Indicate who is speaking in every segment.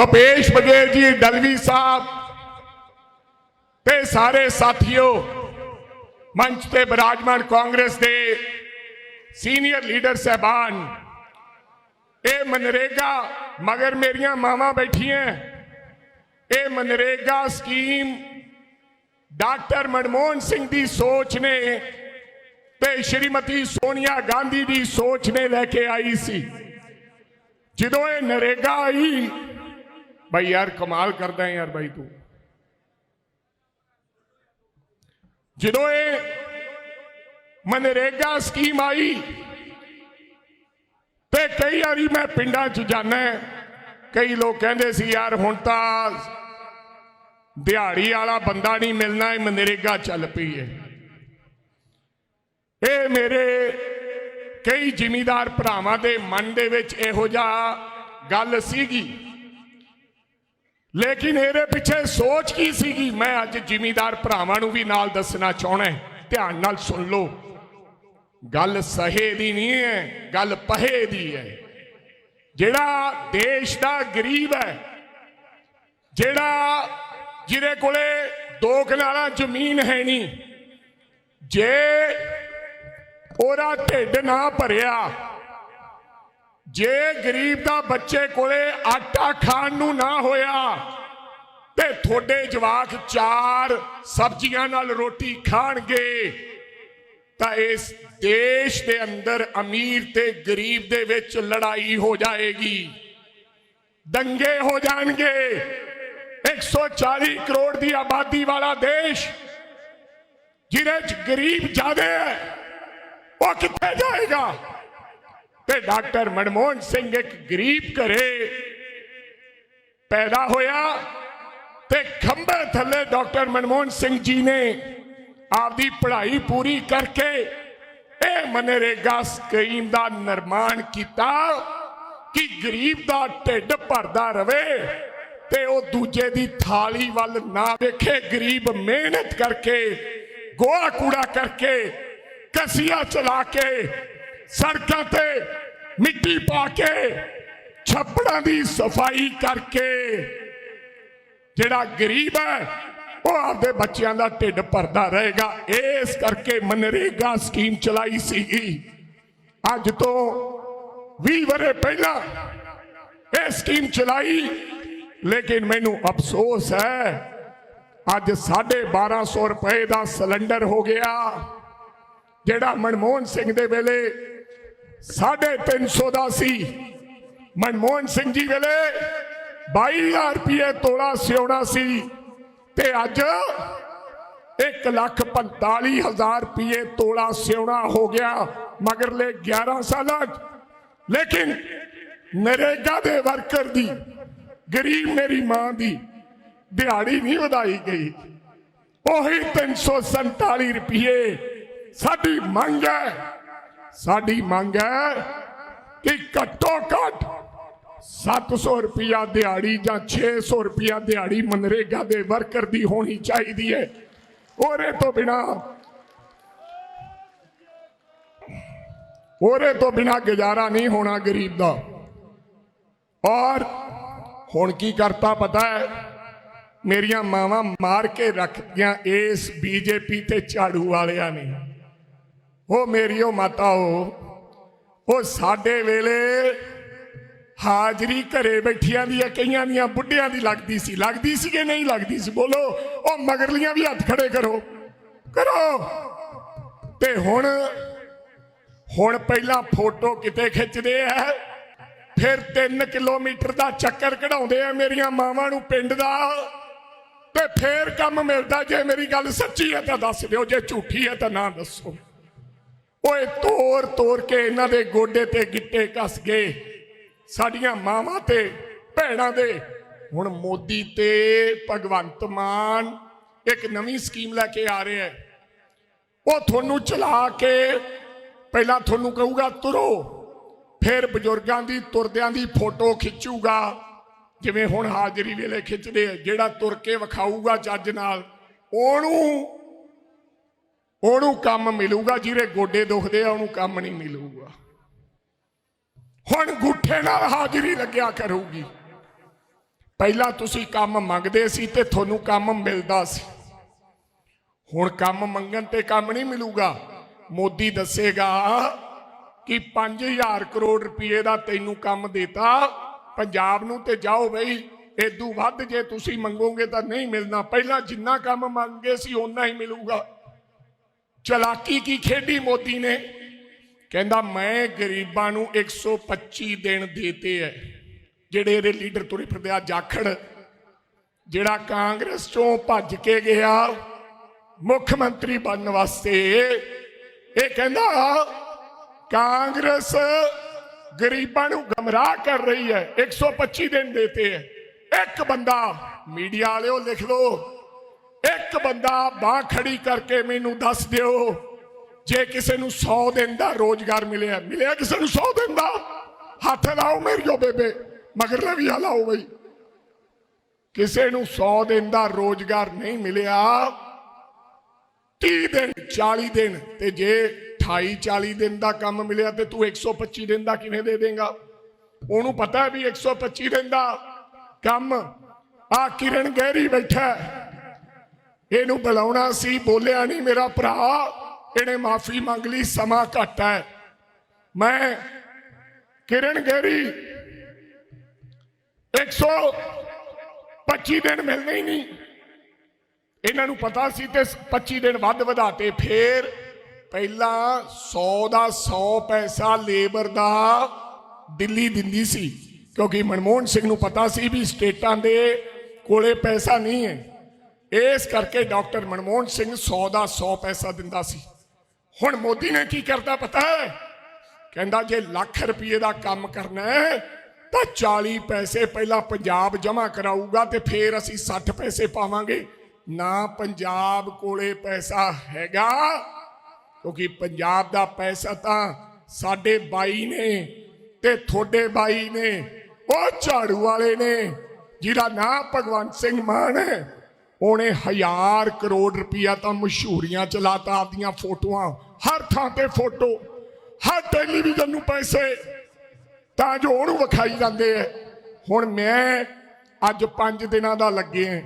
Speaker 1: ਭਪੇਸ਼ ਬਗੇਲ ਜੀ, ਡਲਵੀ ਸਾਹਿਬ ਤੇ ਸਾਰੇ ਸਾਥੀਓ, ਮੰਚ ਤੇ ਬਰਾਜਮਾਨ ਕਾਂਗਰਸ ਦੇ ਸੀਨੀਅਰ ਲੀਡਰ ਸਹਿਬਾਨ, ਇਹ ਮਨਰੇਗਾ ਮਗਰ ਮੇਰੀਆਂ ਮਾਵਾਂ ਬੈਠੀਆਂ ਇਹ ਮਨਰੇਗਾ ਸਕੀਮ ਡਾਕਟਰ ਮਨਮੋਹਨ ਸਿੰਘ ਦੀ ਸੋਚ ਨੇ ਤੇ ਸ਼੍ਰੀਮਤੀ ਸੋਨੀਆ ਗਾਂਧੀ ਦੀ ਸੋਚ ਨੇ ਲੈ ਕੇ ਆਈ ਸੀ। ਜਦੋਂ ਇਹ ਨਰੇਗਾ ਆਈ ਬਈ ਯਾਰ ਕਮਾਲ ਕਰਦਾ ਹੈ ਯਾਰ ਬਾਈ ਤੂੰ। ਜਦੋਂ ਇਹ ਮਨਰੇਗਾ ਸਕੀਮ ਆਈ, ਤੇ ਕਈ ਵਾਰੀ ਮੈਂ ਪਿੰਡਾਂ 'ਚ ਜਾਣਾ ਕਈ ਲੋਕ ਕਹਿੰਦੇ ਸੀ, ਯਾਰ ਹੁਣ ਤਾਂ ਦਿਹਾੜੀ ਵਾਲਾ ਬੰਦਾ ਨਹੀਂ ਮਿਲਣਾ, ਇਹ ਮਨਰੇਗਾ ਚੱਲ ਪਈ ਹੈ। ਇਹ ਮੇਰੇ ਕਈ ਜ਼ਿਮੀਦਾਰ ਭਰਾਵਾਂ ਦੇ ਮਨ ਦੇ ਵਿੱਚ ਇਹੋ ਜਿਹਾ ਗੱਲ ਸੀਗੀ। ਲੇਕਿਨ ਇਹਦੇ ਪਿੱਛੇ ਸੋਚ ਕੀ ਸੀਗੀ? ਮੈਂ ਅੱਜ ਜ਼ਿਮੀਦਾਰ ਭਰਾਵਾਂ ਨੂੰ ਵੀ ਨਾਲ ਦੱਸਣਾ ਚਾਹਣਾ ਧਿਆਨ ਨਾਲ ਸੁਣ ਲਓ। ਗੱਲ ਸਹੇ ਦੀ ਨਹੀਂ ਹੈ, ਗੱਲ ਪਹੇ ਦੀ ਹੈ। ਜਿਹੜਾ ਦੇਸ਼ ਦਾ ਗਰੀਬ ਹੈ, ਜਿਹੜਾ ਜਿਹਦੇ ਕੋਲੇ ਦੋ ਕਨਾਲਾਂ ਜ਼ਮੀਨ ਹੈ ਨਹੀਂ, ਜੇ ਉਹਦਾ ਢਿੱਡ ਨਾ ਭਰਿਆ ਜੇ ਗਰੀਬ ਦਾ ਬੱਚੇ ਕੋਲੇ ਆਟਾ ਖਾਣ ਨੂੰ ਨਾ ਹੋਇਆ ਤੇ ਤੁਹਾਡੇ ਜਵਾਕ ਚਾਰ ਸਬਜ਼ੀਆਂ ਨਾਲ ਰੋਟੀ ਖਾਣਗੇ, ਤਾਂ ਇਸ ਦੇਸ਼ ਦੇ ਅੰਦਰ ਅਮੀਰ ਤੇ ਗਰੀਬ ਦੇ ਵਿੱਚ ਲੜਾਈ ਹੋ ਜਾਏਗੀ। ਦੰਗੇ ਹੋ ਜਾਣਗੇ। 140 ਕਰੋੜ ਦੀ ਆਬਾਦੀ ਵਾਲਾ ਦੇਸ਼, ਜਿਹਦੇ ਚ ਗਰੀਬ ਜ਼ਿਆਦਾ ਹੈ, ਉਹ ਕਿੱਥੇ ਜਾਏਗਾ? ਤੇ ਡਾਕਟਰ ਮਨਮੋਹਨ ਸਿੰਘ ਇੱਕ ਗਰੀਬ ਘਰੇ ਪੈਦਾ ਹੋਇਆ ਤੇ ਖੰਭੇ ਥੱਲੇ ਡਾਕਟਰ ਮਨਮੋਹਨ ਸਿੰਘ ਜੀ ਨੇ ਆਪਦੀ ਪੜ੍ਹਾਈ ਪੂਰੀ ਕਰਕੇ ਇਹ ਮਨਰੇਗਾ ਸਕੀਮ ਦਾ ਨਿਰਮਾਣ ਕੀਤਾ ਕਿ ਗਰੀਬ ਦਾ ਢਿੱਡ ਭਰਦਾ ਰਵੇ ਤੇ ਉਹ ਦੂਜੇ ਦੀ ਥਾਲੀ ਵੱਲ ਨਾ ਦੇਖੇ ਗਰੀਬ ਮਿਹਨਤ ਕਰਕੇ, ਗੋਹਾ ਕੂੜਾ ਕਰਕੇ, ਕਸੀਆ ਚਲਾ ਕੇ ਸੜਕਾਂ ਤੇ ਮਿੱਟੀ ਪਾ ਕੇ ਛੱਪੜਾਂ ਦੀ ਸਫ਼ਾਈ ਕਰਕੇ ਜਿਹੜਾ ਗਰੀਬ ਹੈ, ਉਹ ਆਪਦੇ ਬੱਚਿਆਂ ਦਾ ਢਿੱਡ ਭਰਦਾ ਰਹੇਗਾ। ਇਸ ਕਰਕੇ ਮਨਰੇਗਾ ਸਕੀਮ ਚਲਾਈ ਸੀਗੀ। ਅੱਜ ਤੋਂ 20 ਵਰੇ ਪਹਿਲਾਂ ਇਹ ਸਕੀਮ ਚਲਾਈ, ਲੇਕਿਨ ਮੈਨੂੰ ਅਫਸੋਸ ਹੈ, ਅੱਜ 1250 ਰੁਪਏ ਦਾ ਸਿਲੰਡਰ ਹੋ ਗਿਆ, ਜਿਹੜਾ ਮਨਮੋਹਨ ਸਿੰਘ ਦੇ ਵੇਲੇ 350 ਦਾ ਸੀ ਮਨਮੋਹਨ ਸਿੰਘ ਜੀ ਵੇਲੇ 22000 ਰੁਪਏ ਤੋਲਾ ਸਿਉਣਾ ਸੀ ਤੇ ਅੱਜ 1 ਲੱਖ 45000 ਰੁਪਏ ਤੋਲਾ ਸਿਉਣਾ ਹੋ ਗਿਆ ਮਗਰਲੇ 11 ਸਾਲਾਂ 'ਚ ਲੇਕਿਨ ਨਰੇਗਾ ਦੇ ਵਰਕਰ ਦੀ ਗਰੀਬ ਮੇਰੀ ਮਾਂ ਦੀ ਦਿਹਾੜੀ ਨਹੀਂ ਵਧਾਈ ਗਈ ਉਹੀ 347 ਰੁਪਏ ਸਾਡੀ ਮੰਗ ਹੈ ਸਾਡੀ ਮੰਗ ਹੈ ਕਿ ਘੱਟੋ ਘੱਟ 700 ਰੁਪਿਆ ਦਿਹਾੜੀ ਜਾਂ 600 ਰੁਪਿਆ ਦਿਹਾੜੀ ਮਨਰੇਗਾ ਦੇ ਵਰਕਰ ਦੀ ਹੋਣੀ ਚਾਹੀਦੀ ਹੈ। ਉਹਦੇ ਤੋਂ ਬਿਨਾ ਉਹਦੇ ਤੋਂ ਬਿਨਾ ਗੁਜ਼ਾਰਾ ਨਹੀਂ ਹੋਣਾ ਗਰੀਬ ਦਾ। ਔਰ ਹੁਣ ਕੀ ਕਰਤਾ ਪਤਾ ਹੈ? ਮੇਰੀਆਂ ਮਾਵਾਂ ਮਾਰ ਕੇ ਰੱਖਦੀਆਂ ਇਸ ਬੀਜੇਪੀ ਤੇ ਝਾੜੂ ਵਾਲਿਆਂ ਨੇ। ਉਹ ਮੇਰੀਓ ਮਾਤਾਓ ਉਹ ਸਾਡੇ ਵੇਲੇ ਹਾਜ਼ਰੀ ਘਰੇ ਬੈਠੀਆਂ ਦੀਆਂ ਕਈਆਂ ਦੀਆਂ ਬੁੱਢਿਆਂ ਦੀ ਲੱਗਦੀ ਸੀ। ਲੱਗਦੀ ਸੀ ਕਿ ਨਹੀਂ ਲੱਗਦੀ ਸੀ? ਬੋਲੋ ਉਹ ਮਗਰਲੀਆਂ ਵੀ ਹੱਥ ਖੜੇ ਕਰੋ। ਕਰੋ। ਤੇ ਹੁਣ ਹੁਣ ਪਹਿਲਾਂ ਫੋਟੋ ਕਿਤੇ ਖਿੱਚਦੇ ਆ, ਫਿਰ 3 ਕਿਲੋਮੀਟਰ ਦਾ ਚੱਕਰ ਕਢਾਉਂਦੇ ਆ ਮੇਰੀਆਂ ਮਾਵਾਂ ਨੂੰ ਪਿੰਡ ਦਾ। ਤੇ ਫੇਰ ਕੰਮ ਮਿਲਦਾ ਜੇ ਮੇਰੀ ਗੱਲ ਸੱਚੀ ਹੈ ਤਾਂ ਦੱਸ ਦਿਓ, ਜੇ ਝੂਠੀ ਹੈ ਤਾਂ ਨਾ ਦੱਸੋ। ਓਏ ਤੋਰ ਤੋਰ ਕੇ ਇਹਨਾਂ ਦੇ ਗੋਡੇ ਤੇ ਗਿੱਟੇ ਕੱਸ ਗਏ। ਸਾਡੀਆਂ ਮਾਵਾਂ ਤੇ ਭੈਣਾਂ ਦੇ। ਹੁਣ ਮੋਦੀ ਤੇ ਭਗਵੰਤ ਮਾਨ ਇੱਕ ਨਵੀਂ ਸਕੀਮ ਲੈ ਕੇ ਆ ਰਿਹਾ ਹੈ। ਉਹ ਤੁਹਾਨੂੰ ਚਲਾ ਕੇ ਪਹਿਲਾਂ ਤੁਹਾਨੂੰ ਕਹੂਗਾ, ਤੁਰੋ। ਫਿਰ ਬਜ਼ੁਰਗਾਂ ਦੀ, ਤੁਰਦਿਆਂ ਦੀ ਫੋਟੋ ਖਿੱਚੂਗਾ। ਜਿਵੇਂ ਹੁਣ ਹਾਜ਼ਰੀ ਵੇਲੇ ਖਿੱਚਦੇ ਆ, ਜਿਹੜਾ ਤੁਰ ਕੇ ਵਿਖਾਊਗਾ ਚੱਜ ਨਾਲ। ਉਹਨੂੰ ਉਹਨੂੰ ਕੰਮ ਮਿਲੂਗਾ, ਜਿਹਦੇ ਗੋਡੇ ਦੁਖਦੇ ਆ, ਉਹਨੂੰ ਕੰਮ ਨਹੀਂ ਮਿਲੂਗਾ। ਹੁਣ ਗੁੱਠੇ ਨਾਲ ਹਾਜ਼ਰੀ ਲੱਗਿਆ ਕਰੂਗੀ। ਪਹਿਲਾਂ ਤੁਸੀਂ ਕੰਮ ਮੰਗਦੇ ਸੀ ਤੇ ਤੁਹਾਨੂੰ ਕੰਮ ਮਿਲਦਾ ਸੀ। ਹੁਣ ਕੰਮ ਮੰਗਣ ਤੇ ਕੰਮ ਨਹੀਂ ਮਿਲੂਗਾ। ਮੋਦੀ ਦੱਸੇਗਾ ਕਿ 5000 ਕਰੋੜ ਰੁਪਏ ਦਾ ਤੈਨੂੰ ਕੰਮ ਦੇਤਾ। ਪੰਜਾਬ ਨੂੰ ਤੇ ਜਾਓ ਬਈ, ਏਦੂ ਵੱਧ ਜੇ ਤੁਸੀਂ ਮੰਗੋਗੇ ਤਾਂ ਨਹੀਂ ਮਿਲਣਾ। ਪਹਿਲਾਂ ਜਿੰਨਾ ਕੰਮ ਮੰਗੇ ਸੀ, ਓਨਾ ਹੀ ਮਿਲੂਗਾ। ਚਲਾਕੀ ਕੀ ਖੇਡੀ ਮੋਦੀ ਨੇ? ਕਹਿੰਦਾ, ਮੈਂ ਗਰੀਬਾਂ ਨੂੰ 125 ਦਿਨ ਦੇਤੇ ਐ। ਜਿਹੜੇ ਇਹਦੇ ਲੀਡਰ ਤੁਰੇ ਫਿਰਦੇ ਆ, ਜਾਖੜ। ਜਿਹੜਾ ਕਾਂਗਰਸ ਚੋਂ ਭੱਜ ਕੇ ਗਿਆ, ਮੁੱਖ ਮੰਤਰੀ ਬਣਨ ਵਾਸਤੇ। ਇਹ ਕਹਿੰਦਾ, ਕਾਂਗਰਸ ਗਰੀਬਾਂ ਨੂੰ ਗਮਰਾਹ ਕਰ ਰਹੀ ਹੈ 125 ਦਿਨ ਦੇਤੇ ਹੈ ਇੱਕ ਬੰਦਾ, ਮੀਡੀਆ ਵਾਲਿਓ ਲਿਖ ਲਓ ਇੱਕ ਬੰਦਾ ਬਾਹ ਖੜੀ ਕਰਕੇ ਮੈਨੂੰ ਦੱਸ ਦਿਓ, ਜੇ ਕਿਸੇ ਨੂੰ 100 ਦਿਨ ਦਾ ਰੋਜ਼ਗਾਰ ਮਿਲਿਆ ਮਿਲਿਆ ਕਿਸੇ ਨੂੰ 100 ਦਿਨ ਦਾ? ਹੱਥ ਲਾਓ ਮੇਰੀਓ ਬੇਬੇ, ਮਗਰ ਵੀ ਹਲਾਓ ਬਈ। ਕਿਸੇ ਨੂੰ 100 ਦਿਨ ਦਾ ਰੋਜ਼ਗਾਰ ਨਹੀਂ ਮਿਲਿਆ 30 ਦਿਨ 40 ਦਿਨ, ਤੇ ਜੇ 28 40 ਦਿਨ ਦਾ ਕੰਮ ਮਿਲਿਆ, ਤੇ ਤੂੰ 125 ਦਿਨ ਦਾ ਕਿਵੇਂ ਦੇ ਦੇਗਾ? ਉਹਨੂੰ ਪਤਾ ਹੈ ਵੀ 125 ਦਿਨ ਦਾ ਕੰਮ। ਆ ਕਿਰਨ ਗਹਿਰੀ ਬੈਠਾ ਇਹਨੂੰ ਬੁਲਾਉਣਾ ਸੀ, ਬੋਲਿਆ ਨਹੀਂ ਮੇਰਾ ਭਰਾ, ਇਹਨੇ ਮਾਫੀ ਮੰਗ ਲਈ, ਸਮਾਂ ਘੱਟ ਹੈ। ਮੈਂ ਕਿਰਨ ਗਹਿਰੀ 125 ਦਿਨ ਮਿਲਣੇ ਹੀ ਨਹੀਂ। ਇਹਨਾਂ ਨੂੰ ਪਤਾ ਸੀ ਤੇ 25 ਦਿਨ ਵੱਧ ਵਧਾਤੇ। ਫੇਰ ਪਹਿਲਾਂ 100 ਦਾ 100 ਪੈਸਾ ਲੇਬਰ ਦਾ ਦਿੱਲੀ ਦਿੰਦੀ ਸੀ, ਕਿਉਂਕਿ ਮਨਮੋਹਨ ਸਿੰਘ ਨੂੰ ਪਤਾ ਸੀ ਵੀ ਸਟੇਟਾਂ ਦੇ ਕੋਲੇ ਪੈਸਾ ਨਹੀਂ ਹੈ। ਇਸ ਕਰਕੇ ਡਾਕਟਰ ਮਨਮੋਹਨ ਸਿੰਘ 100 ਦਾ 100 ਪੈਸਾ ਦਿੰਦਾ ਸੀ। ਹੁਣ ਮੋਦੀ ਨੇ ਕੀ ਕਰਦਾ ਪਤਾ ਹੈ? ਕਹਿੰਦਾ ਜੇ ਲੱਖ ਰੁਪਏ ਦਾ ਕੰਮ ਕਰਨਾ ਹੈ, ਤਾਂ 40 ਪੈਸੇ ਪਹਿਲਾਂ ਪੰਜਾਬ ਜਮ੍ਹਾਂ ਕਰਾਊਗਾ ਤੇ ਫੇਰ ਅਸੀਂ 60 ਪੈਸੇ ਪਾਵਾਂਗੇ। ਨਾ ਪੰਜਾਬ ਕੋਲੇ ਪੈਸਾ ਹੈਗਾ, ਕਿਉਂਕਿ ਪੰਜਾਬ ਦਾ ਪੈਸਾ ਤਾਂ ਸਾਡੇ ਬਾਈ ਨੇ ਤੇ ਤੁਹਾਡੇ ਬਾਈ ਨੇ, ਉਹ ਝਾੜੂ ਵਾਲੇ ਨੇ, ਜਿਹਦਾ ਨਾਂ ਭਗਵੰਤ ਸਿੰਘ ਮਾਨ ਹੈ। ਉਹਨੇ ਹਜ਼ਾਰ ਕਰੋੜ ਰੁਪਇਆ ਤਾਂ ਮਸ਼ਹੂਰੀਆਂ ਚਲਾਤਾ ਆਪਦੀਆਂ ਫੋਟੋਆਂ। ਹਰ ਥਾਂ ਤੇ ਫੋਟੋ, ਹਰ ਟੈਲੀਵਿਜ਼ਨ ਨੂੰ ਪੈਸੇ। ਤਾਂ ਜੋ ਉਹਨੂੰ ਵਿਖਾਈ ਜਾਂਦੇ ਐ। ਹੁਣ ਮੈਂ ਅੱਜ 5 ਦਿਨਾਂ ਦਾ ਲੱਗੇ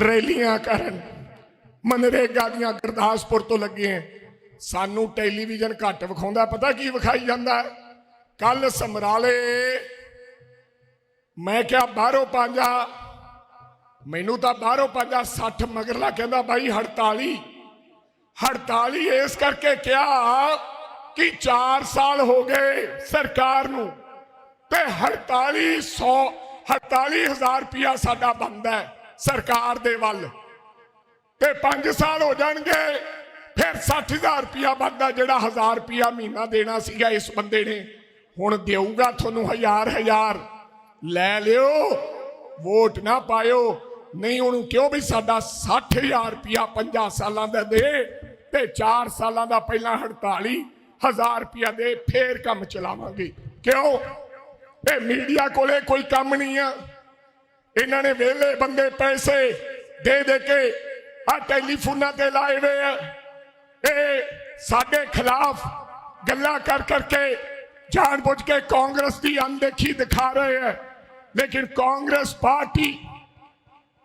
Speaker 1: ਰੈਲੀਆਂ ਕਰਨ, ਮਨਰੇਗਾ ਦੀਆਂ ਗੁਰਦਾਸਪੁਰ ਤੋਂ ਲੱਗੇ ਆਂ। ਸਾਨੂੰ ਟੈਲੀਵਿਜ਼ਨ ਘੱਟ ਵਿਖਾਉਂਦਾ, ਪਤਾ ਕੀ ਵਿਖਾਈ ਜਾਂਦਾ ਕੱਲ ਸਮਰਾਲੇ। ਮੈਂ ਕਿਹਾ ਬਾਹਰੋਂ ਪੰਜਾ ਮੈਨੂੰ ਤਾਂ ਬਾਹਰੋਂ ਪੰਜਾ 60 ਮਗਰਲਾ ਕਹਿੰਦਾ ਬਾਈ 48 48 ਇਸ ਕਰਕੇ ਕਿਹਾ ਕਿ 4 ਸਾਲ ਹੋ ਗਏ ਸਰਕਾਰ ਨੂੰ ਤੇ 4800 48000 ਰੁਪਇਆ ਸਾਡਾ ਬੰਦਾ ਹੈ ਸਰਕਾਰ ਦੇ ਵੱਲ। ਤੇ 5 ਸਾਲ ਹੋ ਜਾਣਗੇ, ਫਿਰ 60000 ਰੁਪਇਆ ਬੰਦਾ ਜਿਹੜਾ 1000 ਰੁਪਇਆ ਮਹੀਨਾ ਦੇਣਾ ਸੀਗਾ ਇਸ ਬੰਦੇ ਨੇ। ਹੁਣ ਦੇਊਗਾ ਤੁਹਾਨੂੰ ਹਜ਼ਾਰ ਹਜ਼ਾਰ। ਲੈ ਲਿਓ, ਵੋਟ ਨਾ ਪਾਇਓ। ਨਹੀਂ, ਉਹਨੂੰ ਕਿਉਂ ਵੀ ਸਾਡਾ 60000 ਰੁਪਇਆ 5 ਸਾਲਾਂ ਦਾ ਦੇ ਤੇ 4 ਸਾਲਾਂ ਦਾ ਪਹਿਲਾਂ 48 ਹਜ਼ਾਰ ਰੁਪਇਆ ਦੇ ਫੇਰ ਕੰਮ ਚਲਾਵਾਂਗੇ? ਕਿਉਂ? ਇਹ ਮੀਡੀਆ ਕੋਲੇ ਕੋਈ ਕੰਮ ਨਹੀਂ ਆ। ਇਹਨਾਂ ਨੇ ਵੇਲੇ ਬੰਦੇ ਪੈਸੇ ਦੇ ਦੇ ਕੇ ਆ ਟੈਲੀਫੋਨਾਂ ਤੇ ਲਾਏ ਹੋਏ ਆ। ਇਹ ਸਾਡੇ ਖਿਲਾਫ ਗੱਲਾਂ ਕਰ ਕਰਕੇ ਜਾਣਬੁੱਝ ਕੇ ਕਾਂਗਰਸ ਦੀ ਅਣਦੇਖੀ ਦਿਖਾ ਰਹੇ ਹੈ ਲੇਕਿਨ ਕਾਂਗਰਸ ਪਾਰਟੀ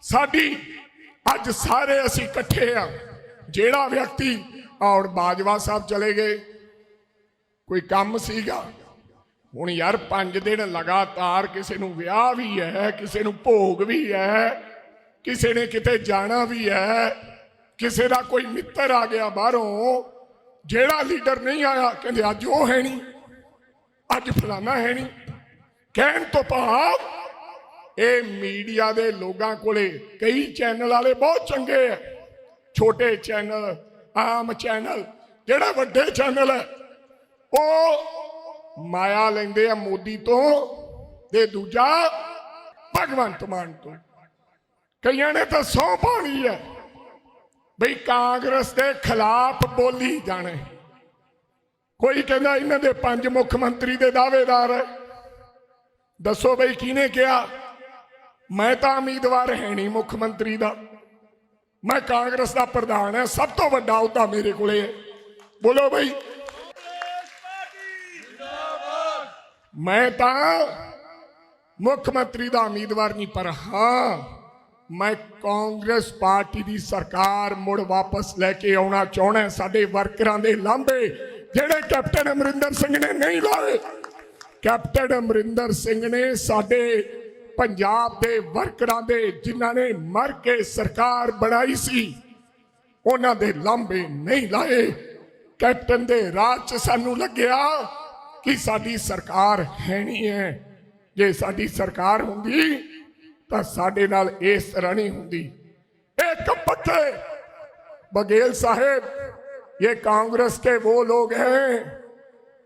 Speaker 1: ਸਾਡੀ ਅੱਜ ਸਾਰੇ ਅਸੀਂ ਇਕੱਠੇ ਆ। ਜਿਹੜਾ ਵਿਅਕਤੀ ਔਰ ਬਾਜਵਾ ਸਾਹਿਬ ਚਲੇ ਗਏ, ਕੋਈ ਕੰਮ ਸੀਗਾ? ਹੁਣ ਯਾਰ 5 ਦਿਨ ਲਗਾਤਾਰ ਕਿਸੇ ਨੂੰ ਵਿਆਹ ਵੀ ਹੈ, ਕਿਸੇ ਨੂੰ ਭੋਗ ਵੀ ਹੈ, ਕਿਸੇ ਨੇ ਕਿਤੇ ਜਾਣਾ ਵੀ ਹੈ, ਕਿਸੇ ਦਾ ਕੋਈ ਮਿੱਤਰ ਆ ਗਿਆ ਬਾਹਰੋਂ, ਜਿਹੜਾ ਲੀਡਰ ਨਹੀਂ ਆਇਆ, ਕਹਿੰਦੇ ਅੱਜ ਉਹ ਹੈ ਨਹੀਂ, ਅੱਜ ਫਲਾਣਾ ਹੈ ਨਹੀਂ। ਕਹਿਣ ਤੋਂ ਭਾਵ ਇਹ ਮੀਡੀਆ ਦੇ ਲੋਕਾਂ ਕੋਲੇ ਕਈ ਚੈਨਲ ਵਾਲੇ ਬਹੁਤ ਚੰਗੇ ਆ। ਛੋਟੇ ਚੈਨਲ, ਆਮ ਚੈਨਲ, ਜਿਹੜਾ ਵੱਡੇ ਚੈਨਲ ਹੈ ਉਹ ਮਾਇਆ ਲੈਂਦੇ ਆ ਮੋਦੀ ਤੋਂ ਤੇ ਦੂਜਾ ਭਗਵੰਤ ਮਾਨ ਤੋਂ। ਕਈਆਂ ਨੇ ਤਾਂ ਸੌ ਪਾਣੀ ਹੈ ਬਈ ਕਾਂਗਰਸ ਦੇ ਖਿਲਾਫ ਬੋਲੀ ਜਾਣੇ। ਕੋਈ ਕਹਿੰਦਾ ਇਹਨਾਂ ਦੇ ਪੰਜ ਮੁੱਖ ਮੰਤਰੀ ਦੇ ਦਾਅਵੇਦਾਰ ਹੈ ਦੱਸੋ ਬਈ ਕਿਹਨੇ ਕਿਹਾ? ਮੈਂ ਤਾਂ ਉਮੀਦਵਾਰ ਹੈ ਨਹੀਂ ਮੁੱਖ ਮੰਤਰੀ ਦਾ। ਮੈਂ ਕਾਂਗਰਸ ਦਾ ਪ੍ਰਧਾਨ ਹੈ, ਸਭ ਤੋਂ ਵੱਡਾ ਅਹੁਦਾ ਮੇਰੇ ਕੋਲੇ ਹੈ। ਬੋਲੋ ਬਈ। ਮੈਂ ਤਾਂ ਮੁੱਖ ਮੰਤਰੀ ਦਾ ਉਮੀਦਵਾਰ ਨਹੀਂ, ਪਰ ਹਾਂ, ਮੈਂ ਕਾਂਗਰਸ ਪਾਰਟੀ ਦੀ ਸਰਕਾਰ ਮੁੜ ਵਾਪਸ ਲੈ ਕੇ ਆਉਣਾ ਚਾਹਣਾ ਸਾਡੇ ਵਰਕਰਾਂ ਦੇ ਲਾਂਭੇ ਜਿਹੜੇ ਕੈਪਟਨ ਅਮਰਿੰਦਰ ਸਿੰਘ ਨੇ ਨਹੀਂ ਲਾਏ। ਕੈਪਟਨ ਅਮਰਿੰਦਰ ਸਿੰਘ ਨੇ ਸਾਡੇ ਪੰਜਾਬ ਦੇ ਵਰਕਰਾਂ ਦੇ ਜਿਨ੍ਹਾਂ ਨੇ ਮਰ ਕੇ ਸਰਕਾਰ ਬਣਾਈ ਸੀ ਉਹਨਾਂ ਦੇ ਲਾਂਭੇ ਨਹੀਂ ਲਾਏ ਕੈਪਟਨ ਦੇ ਰਾਜ 'ਚ ਸਾਨੂੰ ਲੱਗਿਆ ਕਿ ਸਾਡੀ ਸਰਕਾਰ ਹੈ ਨਹੀਂ ਹੈ ਜੇ ਸਾਡੀ ਸਰਕਾਰ ਹੁੰਦੀ ਤਾਂ ਸਾਡੇ ਨਾਲ ਇਸ ਤਰ੍ਹਾਂ ਨਹੀਂ ਹੁੰਦੀ ਇੱਕ ਪੱਕੇ बघेल साहेब ये कांग्रेस के वो लोग हैं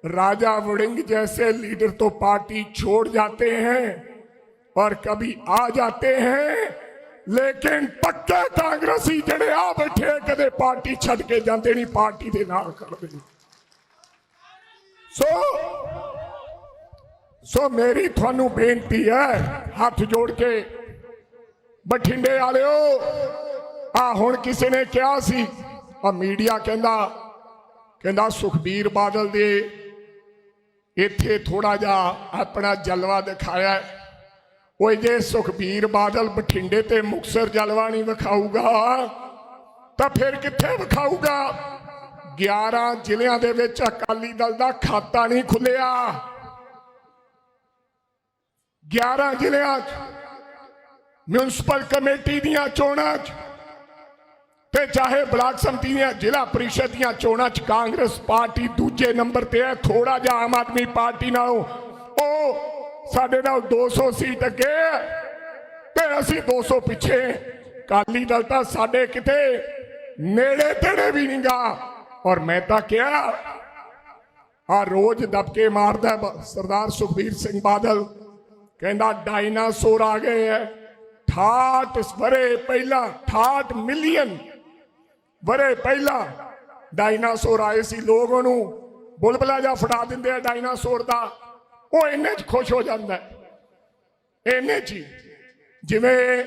Speaker 1: राजा वड़िंग जैसे लीडर तो पार्टी छोड़ जाते हैं और कभी आ जाते हैं लेकिन पक्के कांग्रेसी जड़े आ बैठे कदे पार्टी छड़ के जाते नहीं पार्टी ਦੇ ਨਾਲ ਖੜਦੇ ਨੇ। ਸੋ ਸੋ ਮੇਰੀ ਤੁਹਾਨੂੰ ਬੇਨਤੀ ਹੈ ਹੱਥ ਜੋੜ ਕੇ ਬਠਿੰਡੇ ਵਾਲਿਓ ਆ ਹੁਣ ਕਿਸੇ ਨੇ ਕਿਹਾ ਸੀ ਆ ਮੀਡੀਆ ਕਹਿੰਦਾ ਕਹਿੰਦਾ ਸੁਖਬੀਰ ਬਾਦਲ ਦੇ ਇੱਥੇ ਥੋੜਾ ਜਿਹਾ ਆਪਣਾ ਜਲਵਾ ਦਿਖਾਇਆ ਹੈ। ਉਹ ਜੇ ਸੁਖਬੀਰ ਬਾਦਲ ਬਠਿੰਡੇ ਤੇ ਮੁਕਸਰ ਜਲਵਾ ਨਹੀਂ ਵਿਖਾਊਗਾ, ਤਾਂ ਫਿਰ ਕਿੱਥੇ ਵਿਖਾਊਗਾ? 11 ਜ਼ਿਲ੍ਹਿਆਂ ਦੇ ਵਿੱਚ ਅਕਾਲੀ ਦਲ ਦਾ ਖਾਤਾ ਨਹੀਂ ਖੁੱਲਿਆ 11 ਜ਼ਿਲ੍ਹਿਆਂ 'ਚ ਮਿਊਨਿਸਪਲ ਕਮੇਟੀ ਦੀਆਂ ਚੋਣਾਂ 'ਚ ਤੇ ਚਾਹੇ ਬਲਾਕ ਸੰਮਤੀ ਦੀਆਂ, ਜ਼ਿਲ੍ਹਾ ਪ੍ਰੀਸ਼ਦ ਦੀਆਂ ਚੋਣਾਂ 'ਚ ਕਾਂਗਰਸ ਪਾਰਟੀ ਦੂਜੇ ਨੰਬਰ ਤੇ ਹੈ। ਥੋੜਾ ਜਿਹਾ ਆਮ ਆਦਮੀ ਪਾਰਟੀ ਨਾਲੋਂ ਉਹ ਸਾਡੇ ਨਾਲ 200 ਸੀਟ ਅੱਗੇ ਹੈ ਤੇ ਅਸੀਂ 200 ਪਿੱਛੇ ਕਾਲੀ ਦਲ ਤਾਂ ਸਾਡੇ ਕਿਤੇ ਨੇੜੇ ਤੇੜੇ ਵੀ ਨਹੀਂਗਾ। ਔਰ ਮੈਂ ਤਾਂ ਕਿਹਾ ਆ ਰੋਜ਼ ਦਬਕੇ ਮਾਰਦਾ ਸਰਦਾਰ ਸੁਖਬੀਰ ਸਿੰਘ ਬਾਦਲ। ਕਹਿੰਦਾ ਡਾਇਨਾਸੌਰ ਆ ਗਏ ਹੈ 68 ਵਰੇ ਪਹਿਲਾਂ 68 ਮਿਲੀਅਨ ਵਰੇ ਪਹਿਲਾਂ ਡਾਇਨਾਸੌਰ ਆਏ ਸੀ। ਲੋਕ ਉਹਨੂੰ ਬੁਲਬਲਾ ਜਾ ਫੜਾ ਦਿੰਦੇ ਆ ਡਾਇਨਾਸੌਰ ਦਾ। ਉਹ ਇੰਨੇ ਚ ਖੁਸ਼ ਹੋ ਜਾਂਦਾ ਹੈ। ਇੰਨੇ ਚ ਹੀ। ਜਿਵੇਂ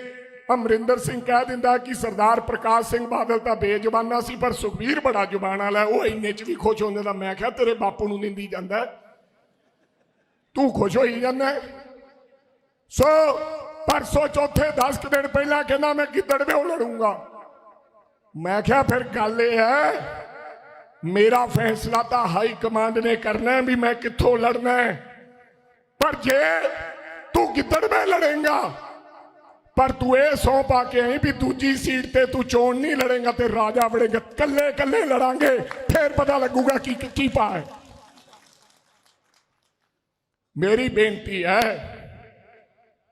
Speaker 1: ਅਮਰਿੰਦਰ ਸਿੰਘ ਕਹਿ ਦਿੰਦਾ ਕਿ ਸਰਦਾਰ ਪ੍ਰਕਾਸ਼ ਸਿੰਘ ਬਾਦਲ ਤਾਂ ਬੇਜ਼ੁਬਾਨਾ ਸੀ, ਪਰ ਸੁਖਬੀਰ ਬੜਾ ਜ਼ੁਬਾਨ ਵਾਲਾ ਉਹ ਇੰਨੇ ਚ ਵੀ ਖੁਸ਼ ਹੋ ਜਾਂਦਾ ਮੈਂ ਕਿਹਾ, ਤੇਰੇ ਬਾਪੂ ਨੂੰ ਨਿੰਦੀ ਜਾਂਦਾ ਤੂੰ ਖੁਸ਼ ਹੋਈ ਜਾਂਦਾ ਸੋ ਪਰਸੋਂ ਚੌਥੇ 10 ਕੁ ਦਿਨ ਪਹਿਲਾਂ ਕਹਿੰਦਾ, ਮੈਂ ਗਿੱਦੜ ਵਿਓ ਲੜੂੰਗਾ। ਮੈਂ ਕਿਹਾ, ਫਿਰ ਗੱਲ ਇਹ ਹੈ, ਮੇਰਾ ਫੈਸਲਾ ਤਾਂ ਹਾਈ ਕਮਾਂਡ ਨੇ ਕਰਨਾ ਵੀ ਮੈਂ ਕਿੱਥੋਂ ਲੜਨਾ ਹੈ? ਪਰ ਜੇ ਤੂੰ ਗਿੱਦੜ ਮੈਂ ਲੜੇਂਗਾ? ਪਰ ਤੂੰ ਇਹ ਸੌ ਪਾ ਕੇ ਆਈ ਵੀ ਦੂਜੀ ਸੀਟ ਤੇ ਤੂੰ ਚੋਣ ਨਹੀਂ ਲੜੇਂਗਾ ਤੇ ਰਾਜਾ ਵੜੇਗਾ। ਕੱਲੇ ਕੱਲੇ ਲੜਾਂਗੇ, ਫੇਰ ਪਤਾ ਲੱਗੂਗਾ ਕੀ ਕੀ ਪਾ ਮੇਰੀ ਬੇਨਤੀ ਹੈ,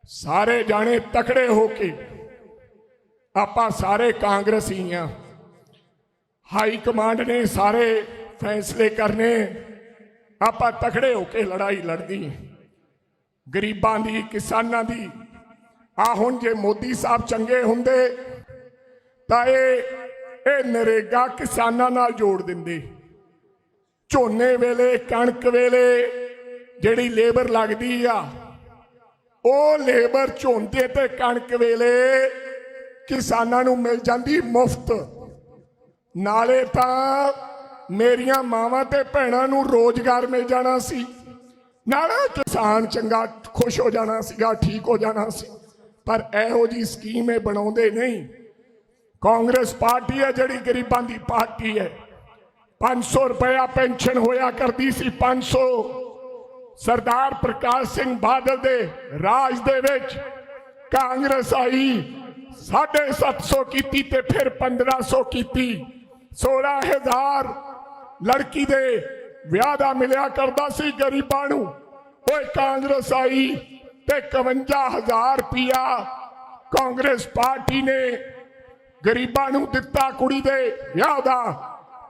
Speaker 1: ਸਾਰੇ ਜਾਣੇ ਤਕੜੇ ਹੋ ਕੇ ਆਪਾਂ ਸਾਰੇ ਕਾਂਗਰਸੀ ਆ। ਹਾਈ ਕਮਾਂਡ ਨੇ ਸਾਰੇ ਫੈਸਲੇ ਕਰਨੇ, ਆਪਾਂ ਤਕੜੇ ਹੋ ਕੇ ਲੜਾਈ ਲੜਦੀ ਗਰੀਬਾਂ ਦੀ, ਕਿਸਾਨਾਂ ਦੀ। ਆ ਹੁਣ ਜੇ ਮੋਦੀ ਸਾਹਿਬ ਚੰਗੇ ਹੁੰਦੇ, ਤਾਂ ਇਹ ਇਹ ਨਰੇਗਾ ਕਿਸਾਨਾਂ ਨਾਲ ਜੋੜ ਦਿੰਦੇ। ਝੋਨੇ ਵੇਲੇ, ਕਣਕ ਵੇਲੇ ਜਿਹੜੀ ਲੇਬਰ ਲੱਗਦੀ ਆ, ਉਹ ਲੇਬਰ ਝੋਂਦੇ ਤੇ ਕਣਕ ਵੇਲੇ ਕਿਸਾਨਾਂ ਨੂੰ ਮਿਲ ਜਾਂਦੀ ਮੁਫਤ। ਨਾਲੇ ਤਾਂ ਮੇਰੀਆਂ ਮਾਵਾਂ ਤੇ ਭੈਣਾਂ ਨੂੰ ਰੋਜ਼ਗਾਰ ਮਿਲ ਜਾਣਾ ਸੀ। ਨਾਲੇ ਕਿਸਾਨ ਚੰਗਾ ਖੁਸ਼ ਹੋ ਜਾਣਾ ਸੀਗਾ, ਠੀਕ ਹੋ ਜਾਣਾ ਸੀ। ਪਰ ਇਹੋ ਜੀ ਸਕੀਮ ਇਹ ਬਣਾਉਂਦੇ ਨਹੀਂ। ਕਾਂਗਰਸ ਪਾਰਟੀ ਹੈ ਜਿਹੜੀ ਗਰੀਬਾਂ ਦੀ ਪਾਰਟੀ ਹੈ। 500 ਰੁਪਇਆ ਪੈਨਸ਼ਨ ਹੋਇਆ ਕਰਦੀ ਸੀ 500 ਸਰਦਾਰ ਪ੍ਰਕਾਸ਼ ਸਿੰਘ ਬਾਦਲ ਦੇ ਰਾਜ ਦੇ ਵਿੱਚ ਕਾਂਗਰਸ ਆਈ 750 ਕੀਤੀ ਤੇ ਫਿਰ 1500 ਕੀਤੀ। 16000 ਲੜਕੀ ਦੇ ਵਿਆਹ ਦਾ ਮਿਲਿਆ ਕਰਦਾ ਸੀ ਗਰੀਬਾਂ ਨੂੰ। ਓਏ ਕਾਂਗਰਸ ਆਈ ਤੇ 51000 ਰੁਪਇਆ ਕਾਂਗਰਸ ਪਾਰਟੀ ਨੇ ਗਰੀਬਾਂ ਨੂੰ ਦਿੱਤਾ ਕੁੜੀ ਦੇ ਵਿਆਹ ਦਾ।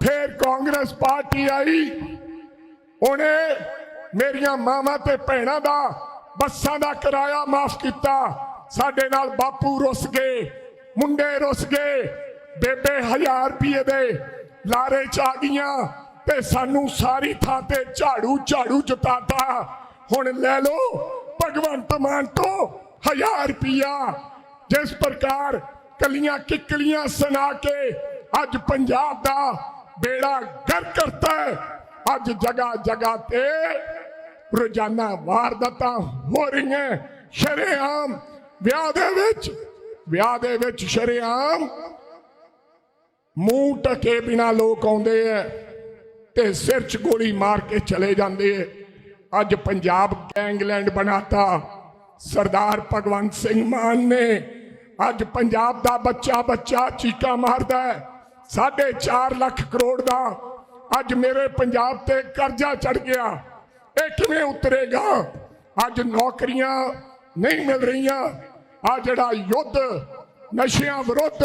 Speaker 1: ਫਿਰ ਕਾਂਗਰਸ ਪਾਰਟੀ ਆਈ। ਉਹਨੇ ਮੇਰੀਆਂ ਮਾਵਾਂ ਤੇ ਭੈਣਾਂ ਦਾ, ਬੱਸਾਂ ਦਾ ਕਿਰਾਇਆ ਮਾਫ ਕੀਤਾ। ਸਾਡੇ ਨਾਲ ਬਾਪੂ ਰੁੱਸ ਗਏ, ਮੁੰਡੇ ਰੁੱਸ ਗਏ। ਬੇਬੇ ਹਜ਼ਾਰ ਰੁਪਏ ਦੇ ਲਾਰੇ ਚ ਆ ਗਈਆਂ। ਤੇ ਸਾਨੂੰ ਸਾਰੀ ਥਾਂ ਤੇ ਝਾੜੂ ਝਾੜੂ ਜਤਾਤਾ। ਹੁਣ ਲੈ ਲਓ, ਭਗਵੰਤ ਮਾਨ ਤੋਂ ਹਜ਼ਾਰ ਰੁਪਇਆ ਜਿਸ ਪ੍ਰਕਾਰ ਕਲੀਆਂ ਕਿਕਲੀਆਂ ਸੁਣਾ ਕੇ ਅੱਜ ਪੰਜਾਬ ਦਾ ਬੇੜਾ ਗਰ ਕਰਤਾ ਹੈ, ਅੱਜ ਜਗਾ ਜਗਾ ਤੇ ਰੋਜ਼ਾਨਾ ਵਾਰਦਾਤਾਂ ਹੋ ਰਹੀਆਂ। ਸ਼ਰੇਆਮ ਵਿਆਹ ਦੇ ਵਿੱਚ, ਵਿਆਹ ਦੇ ਵਿੱਚ ਸ਼ਰੇਆਮ ਮੂੰਹ ਟਕੇ ਬਿਨਾ ਲੋਕ ਆਉਂਦੇ ਐ। ਤੇ ਸਿਰ 'ਚ ਗੋਲੀ ਮਾਰ ਕੇ ਚਲੇ ਜਾਂਦੇ ਅੱਜ ਪੰਜਾਬ ਗੈਂਗਲੈਂਡ ਬਣਾਤਾ। ਸਰਦਾਰ ਭਗਵੰਤ ਸਿੰਘ ਮਾਨ ਨੇ ਅੱਜ ਪੰਜਾਬ ਦਾ ਬੱਚਾ ਬੱਚਾ ਚੀਕਾ ਮਾਰਦਾ ਹੈ ਸਾਢੇ 4 ਲੱਖ ਕਰੋੜ ਦਾ ਅੱਜ ਮੇਰੇ ਪੰਜਾਬ ਤੇ ਕਰਜ਼ਾ ਚੜ ਗਿਆ। ਇਹ ਕਿਵੇਂ ਉਤਰੇਗਾ? ਅੱਜ ਨੌਕਰੀਆਂ ਨਹੀਂ ਮਿਲ ਰਹੀਆਂ। ਆ ਜਿਹੜਾ ਯੁੱਧ, ਨਸ਼ਿਆਂ ਵਿਰੁੱਧ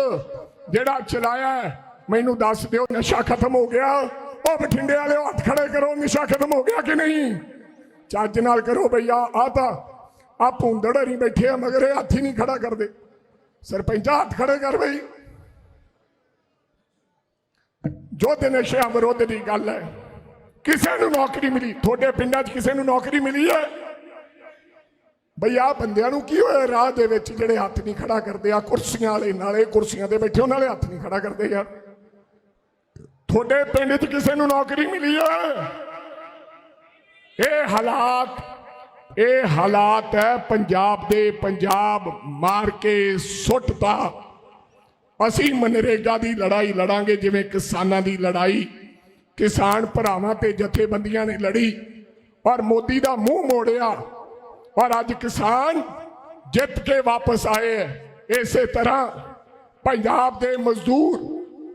Speaker 1: ਜਿਹੜਾ ਚਲਾਇਆ ਮੈਨੂੰ ਦੱਸ ਦਿਓ, ਨਸ਼ਾ ਖਤਮ ਹੋ ਗਿਆ। ਉਹ ਬਠਿੰਡੇ ਵਾਲਿਓ ਹੱਥ ਖੜੇ ਕਰੋ, ਨਸ਼ਾ ਖਤਮ ਹੋ ਗਿਆ ਕਿ ਨਹੀਂ? ਚੱਜ ਨਾਲ ਕਰੋ ਭਈਆ ਆ ਤਾਂ ਆ ਭੁੰਦੜ ਨਹੀਂ ਬੈਠੇ ਆ, ਮਗਰ ਇਹ ਹੱਥ ਹੀ ਨਹੀਂ ਖੜਾ ਕਰਦੇ। ਸਰਪੰਚਾ ਹੱਥ ਖੜੇ ਕਰ ਬਈ। ਜੋ ਤੇ ਨਸ਼ਿਆਂ ਵਿਰੁੱਧ ਦੀ ਗੱਲ ਹੈ। ਕਿਸੇ ਨੂੰ ਨੌਕਰੀ ਮਿਲੀ, ਤੁਹਾਡੇ ਪਿੰਡਾਂ 'ਚ ਕਿਸੇ ਨੂੰ ਨੌਕਰੀ ਮਿਲੀ ਹੈ? ਬਈ ਆ ਬੰਦਿਆਂ ਨੂੰ ਕੀ ਹੋਇਆ, ਰਾਹ ਦੇ ਵਿੱਚ ਜਿਹੜੇ ਹੱਥ ਨਹੀਂ ਖੜਾ ਕਰਦੇ ਆ ਕੁਰਸੀਆਂ ਵਾਲੇ ਨਾਲੇ, ਕੁਰਸੀਆਂ ਤੇ ਬੈਠੇ, ਉਹਨਾਂ ਵਾਲੇ ਹੱਥ ਨਹੀਂ ਖੜਾ ਕਰਦੇ ਯਾਰ। ਤੁਹਾਡੇ ਪਿੰਡ 'ਚ ਕਿਸੇ ਨੂੰ ਨੌਕਰੀ ਮਿਲੀ ਹੈ? ਇਹ ਹਾਲਾਤ ਇਹ ਹਾਲਾਤ ਹੈ ਪੰਜਾਬ ਦੇ ਪੰਜਾਬ ਮਾਰ ਕੇ ਸੁੱਟਤਾ ਅਸੀਂ ਮਨਰੇਗਾ ਦੀ ਲੜਾਈ ਲੜਾਂਗੇ, ਜਿਵੇਂ ਕਿਸਾਨਾਂ ਦੀ ਲੜਾਈ। ਕਿਸਾਨ ਭਰਾਵਾਂ ਤੇ ਜਥੇਬੰਦੀਆਂ ਨੇ ਲੜੀ ਔਰ ਮੋਦੀ ਦਾ ਮੂੰਹ ਮੋੜਿਆ। ਔਰ ਅੱਜ ਕਿਸਾਨ ਜਿੱਤ ਕੇ ਵਾਪਸ ਆਏ ਹੈ। ਇਸੇ ਤਰ੍ਹਾਂ ਪੰਜਾਬ ਦੇ ਮਜ਼ਦੂਰ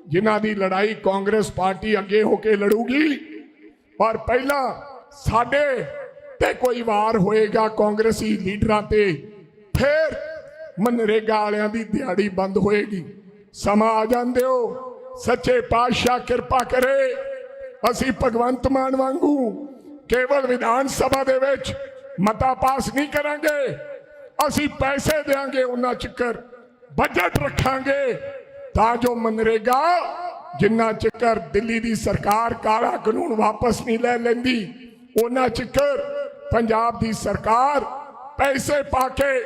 Speaker 1: ਜਿਨ੍ਹਾਂ ਦੀ ਲੜਾਈ ਕਾਂਗਰਸ ਪਾਰਟੀ ਅੱਗੇ ਹੋ ਕੇ ਲੜੂਗੀ। ਔਰ ਪਹਿਲਾਂ ਸਾਡੇ ਤੇ ਕੋਈ ਵਾਰ ਹੋਏਗਾ ਕਾਂਗਰਸੀ ਲੀਡਰਾਂ ਤੇ, ਫਿਰ ਮਨਰੇਗਾ ਵਾਲਿਆਂ ਦੀ ਦਿਹਾੜੀ ਬੰਦ ਹੋਏਗੀ। ਸਮਾਂ ਆ ਜਾਂਦੇ ਹੋ। ਸੱਚੇ ਪਾਤਸ਼ਾਹ ਕਿਰਪਾ ਕਰੇ। ਅਸੀਂ ਭਗਵੰਤ ਮਾਨ ਵਾਂਗੂ ਕੇਵਲ ਵਿਧਾਨ ਸਭਾ ਦੇ ਵਿੱਚ ਮਤਾ ਪਾਸ ਨਹੀਂ ਕਰਾਂਗੇ। ਅਸੀਂ ਪੈਸੇ ਦੇਾਂਗੇ ਉਹਨਾਂ ਚੱਕਰ ਬਜਟ ਰੱਖਾਂਗੇ। ਤਾਂ ਜੋ ਮਨਰੇਗਾ ਜਿੰਨਾ ਚੱਕਰ ਦਿੱਲੀ ਦੀ ਸਰਕਾਰ ਕਾਲਾ ਕਾਨੂੰਨ ਵਾਪਸ ਨਹੀਂ ਲੈ ਲੈਂਦੀ ਉਹਨਾਂ ਚੱਕਰ ਪੰਜਾਬ ਦੀ ਸਰਕਾਰ ਪੈਸੇ ਪਾ ਕੇ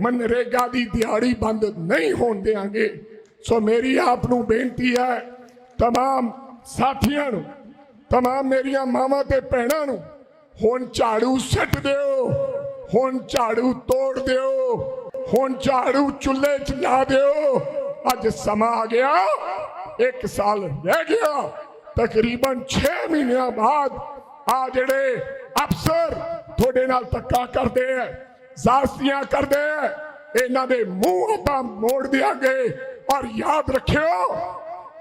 Speaker 1: ਮਨਰੇਗਾ ਦੀ ਦਿਹਾੜੀ ਬੰਦ ਨਹੀਂ ਹੋਣ ਦੇਾਂਗੇ ਸੋ ਮੇਰੀ ਆਪ ਨੂੰ ਬੇਨਤੀ ਹੈ तमाम ਸਾਥੀਆਂ ਨੂੰ तमाम ਮੇਰੀਆਂ ਮਾਵਾਂ ਤੇ ਭੈਣਾਂ ਨੂੰ ਹੁਣ ਝਾੜੂ ਸੱਟ ਦਿਓ ਹੁਣ ਝਾੜੂ ਤੋੜ ਦਿਓ ਹੁਣ ਝਾੜੂ ਚੁੱਲ੍ਹੇ 'ਚ ਲਾ ਦਿਓ ਅੱਜ ਸਮਾਂ ਆ ਗਿਆ। ਇੱਕ ਸਾਲ ਰਹਿ ਗਿਆ। ਤਕਰੀਬਨ 6 ਮਹੀਨਿਆਂ ਬਾਅਦ ਆ ਜਿਹੜੇ ਅਫਸਰ ਤੁਹਾਡੇ ਨਾਲ ਧੱਕਾ ਕਰਦੇ ਐ ਜ਼ਾਸਤੀਆਂ ਕਰਦੇ ਐ, ਇਹਨਾਂ ਦੇ ਮੂੰਹ ਆਪਾਂ ਮੋੜ ਦਿਆਂਗੇ। ਔਰ ਯਾਦ ਰੱਖਿਓ,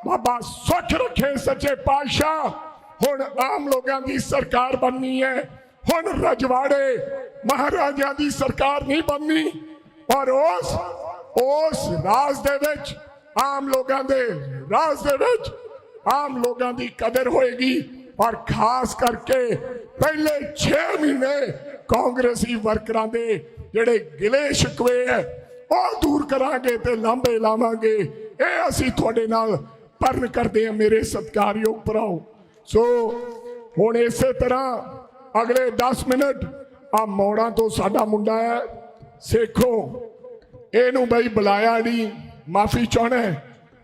Speaker 1: ਬਾਬਾ ਸੁੱਖ ਰੱਖੇ ਸੱਚੇ ਪਾਤਸ਼ਾਹ। ਹੁਣ ਆਮ ਲੋਕਾਂ ਦੀ ਸਰਕਾਰ ਬਣਨੀ ਹੈ ਹੁਣ ਰਜਵਾੜੇ ਮਹਾਰਾਜਿਆਂ ਦੀ ਸਰਕਾਰ ਨਹੀਂ ਬਣਨੀ। ਔਰ ਉਸ ਉਸ ਰਾਜ ਦੇ ਵਿੱਚ, ਆਮ ਲੋਕਾਂ ਦੇ ਰਾਜ ਦੇ ਵਿੱਚ, ਆਮ ਲੋਕਾਂ ਦੀ ਕਦਰ ਹੋਏਗੀ। ਔਰ ਖਾਸ ਕਰਕੇ ਪਹਿਲੇ 6 ਮਹੀਨੇ ਕਾਂਗਰਸੀ ਵਰਕਰਾਂ ਦੇ ਜਿਹੜੇ ਗਿਲੇ ਸ਼ਿਕਵੇ ਹੈ, ਉਹ ਦੂਰ ਕਰਾਂਗੇ ਤੇ ਲਾਂਬੇ ਲਾਵਾਂਗੇ। ਇਹ ਅਸੀਂ ਤੁਹਾਡੇ ਨਾਲ ਪਰਨ ਕਰਦੇ ਹਾਂ, ਮੇਰੇ ਸਤਿਕਾਰਯੋਗ ਭਰਾਓ। ਸੋ ਹੁਣ ਇਸੇ ਤਰ੍ਹਾਂ ਅਗਲੇ 10 ਮਿੰਟ ਆ ਮੋੜਾਂ ਤੋਂ ਸਾਡਾ ਮੁੰਡਾ ਹੈ, ਸੇਖੋ ਇਹਨੂੰ ਬਈ ਬੁਲਾਇਆ ਨਹੀਂ। ਮਾਫੀ ਚਾਹਣਾ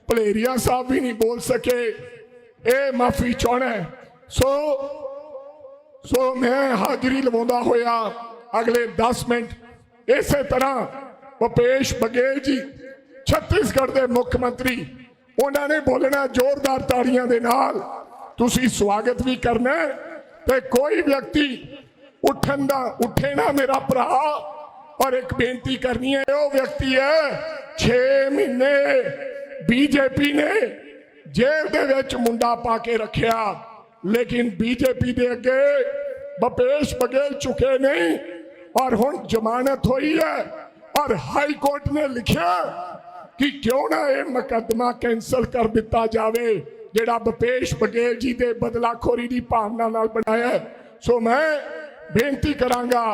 Speaker 1: ਭਲੇਰੀਆ ਸਾਹਿਬ ਵੀ ਨਹੀਂ ਬੋਲ ਸਕੇ। ਇਹ ਮਾਫੀ ਚਾਹਣਾ ਸੋ ਸੋ ਮੈਂ ਹਾਜ਼ਰੀ ਲਵਾਉਂਦਾ ਹੋਇਆ ਅਗਲੇ 10 ਮਿੰਟ। ਇਸੇ ਤਰ੍ਹਾਂ ਭੁਪੇਸ਼ ਬਘੇਲ ਜੀ, ਛੱਤੀਸਗੜ੍ਹ ਦੇ ਮੁੱਖ ਮੰਤਰੀ, ਉਹਨਾਂ ਨੇ ਬੋਲਣਾ ਜ਼ੋਰਦਾਰ ਤਾੜੀਆਂ ਦੇ ਨਾਲ। ਤੁਸੀਂ ਸਵਾਗਤ ਵੀ ਕਰਨਾ ਤੇ ਕੋਈ ਵਿਅਕਤੀ ਉੱਠਣ ਦਾ, ਉੱਠੇ ਨਾ ਮੇਰਾ ਭਰਾ। ਔਰ ਇੱਕ ਬੇਨਤੀ ਕਰਨੀ ਹੈ, ਉਹ ਵਿਅਕਤੀ ਹੈ 6 ਮਹੀਨੇ ਬੀਜੇਪੀ ਨੇ ਜੇਲ੍ਹ ਦੇ ਵਿੱਚ ਮੁੰਡਾ ਪਾ ਕੇ ਰੱਖਿਆ। ਲੇਕਿਨ ਬੀਜੇਪੀ ਦੇ ਅੱਗੇ ਭਪੇਸ਼ ਬਗੇਲ ਚੁੱਕੇ ਨਹੀਂ ਔਰ ਹੁਣ ਜ਼ਮਾਨਤ ਹੋਈ ਹੈ ਔਰ ਹਾਈ ਕੋਰਟ ਨੇ ਲਿਖਿਆ ਕਿ ਕਿਉਂ ਨਾ ਇਹ ਮੁਕੱਦਮਾ ਕੈਂਸਲ ਕਰ ਦਿੱਤਾ ਜਾਵੇ, ਜਿਹੜਾ ਭਪੇਸ਼ ਬਗੇਲ ਜੀ ਦੇ ਬਦਲਾਖੋਰੀ ਦੀ ਭਾਵਨਾ ਨਾਲ ਬਣਾਇਆ ਸੋ ਮੈਂ ਬੇਨਤੀ ਕਰਾਂਗਾ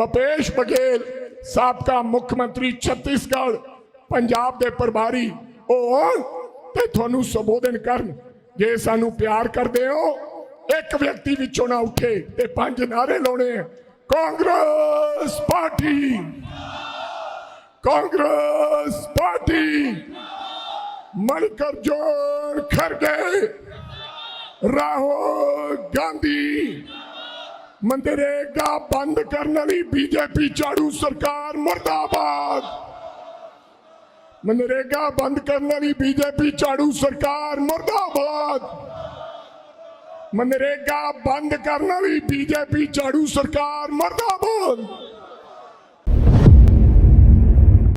Speaker 1: ਭਪੇਸ਼ ਬਗੇਲ ਸਾਬਕਾ ਮੁੱਖ ਮੰਤਰੀ ਛੱਤੀਸਗੜ੍ਹ, ਪੰਜਾਬ ਦੇ ਪ੍ਰਭਾਰੀ। ਉਹ ਆਉਣ ਤੇ ਤੁਹਾਨੂੰ ਸੰਬੋਧਨ ਕਰਨ ਜੇ ਸਾਨੂੰ ਪਿਆਰ ਕਰਦੇ ਹੋ, ਇੱਕ ਵਿਅਕਤੀ ਵਿੱਚੋਂ ਨਾ ਉੱਠੇ ਤੇ ਪੰਜ ਨਾਰੇ ਲਾਉਣੇ ਆ। ਕਾਂਗਰਸ ਪਾਰਟੀ। ਕਾਂਗਰਸ ਪਾਰਟੀ। ਮਲਕਰਜੋਨ ਖਰਗੇ ਰਾਹੁਲ ਗਾਂਧੀ। ਮਨਰੇਗਾ ਬੰਦ ਕਰਨ ਵਾਲੀ ਬੀਜੇਪੀ ਝਾੜੂ ਸਰਕਾਰ, ਮੁਰਦਾਬਾਦ। ਮਨਰੇਗਾ ਬੰਦ ਕਰਨ ਵਾਲੀ ਬੀਜੇਪੀ ਝਾੜੂ ਸਰਕਾਰ, ਮੁਰਦਾਬਾਦ। ਮਨਰੇਗਾ ਬੰਦ ਕਰਨ ਵਾਲੀ ਬੀਜੇਪੀ ਝਾੜੂ ਸਰਕਾਰ, ਮੁਰਦਾਬਾਦ।